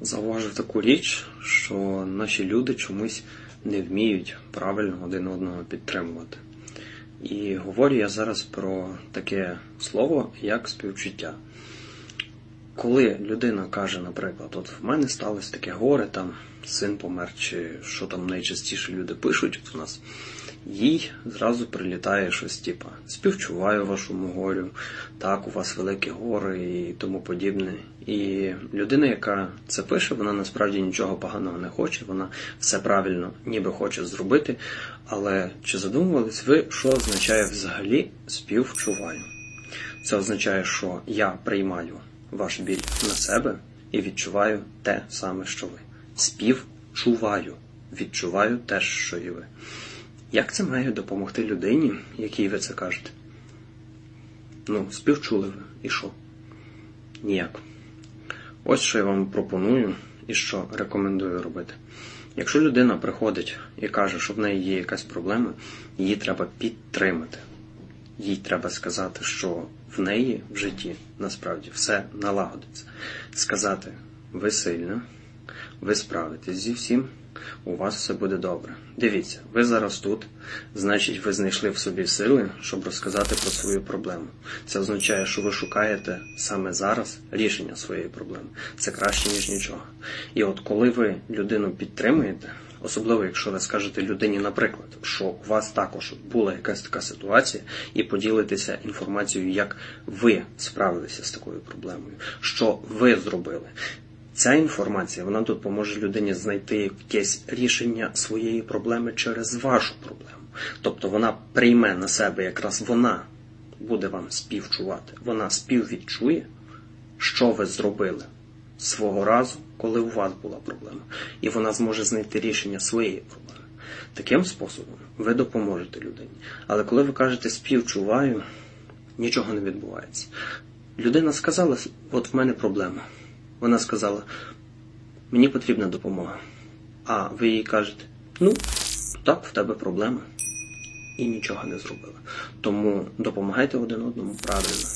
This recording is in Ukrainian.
зауважив таку річ, що наші люди чомусь не вміють правильно один одного підтримувати. І говорю я зараз про таке слово, як співчуття. Коли людина каже, наприклад, от в мене сталося таке горе, там син помер, чи що там найчастіше люди пишуть от у нас, їй зразу прилітає щось, типа співчуваю вашому горю, так, у вас велике горе і тому подібне. І людина, яка це пише, вона насправді нічого поганого не хоче, вона все правильно ніби хоче зробити. Але чи задумувались ви, що означає взагалі співчуваю? Це означає, що я приймаю ваш біль на себе і відчуваю те саме, що ви. Співчуваю, відчуваю те, що і ви. Як це має допомогти людині, якій ви це кажете? Ну, співчули ви. І що? Ніяк. Ось що я вам пропоную і що рекомендую робити. Якщо людина приходить і каже, що в неї є якась проблема, її треба підтримати. Їй треба сказати, що в неї в житті насправді все налагодиться. Сказати, ви сильна, ви справитесь зі всім, у вас все буде добре. Дивіться, ви зараз тут, значить, ви знайшли в собі сили, щоб розказати про свою проблему. Це означає, що ви шукаєте саме зараз рішення своєї проблеми. Це краще, ніж нічого. І от коли ви людину підтримуєте, особливо якщо ви скажете людині, наприклад, що у вас також була якась така ситуація, і поділитеся інформацією, як ви справилися з такою проблемою, що ви зробили. Ця інформація вона допоможе людині знайти якесь рішення своєї проблеми через вашу проблему. Тобто вона прийме на себе якраз вона буде вам співчувати, вона співвідчує, що ви зробили свого разу, коли у вас була проблема, і вона зможе знайти рішення своєї проблеми. Таким способом ви допоможете людині. Але коли ви кажете співчуваю, нічого не відбувається. Людина сказала, от в мене проблема. Вона сказала, мені потрібна допомога. А ви їй кажете, ну, так, в тебе проблема. І нічого не зробили. Тому допомагайте один одному правильно.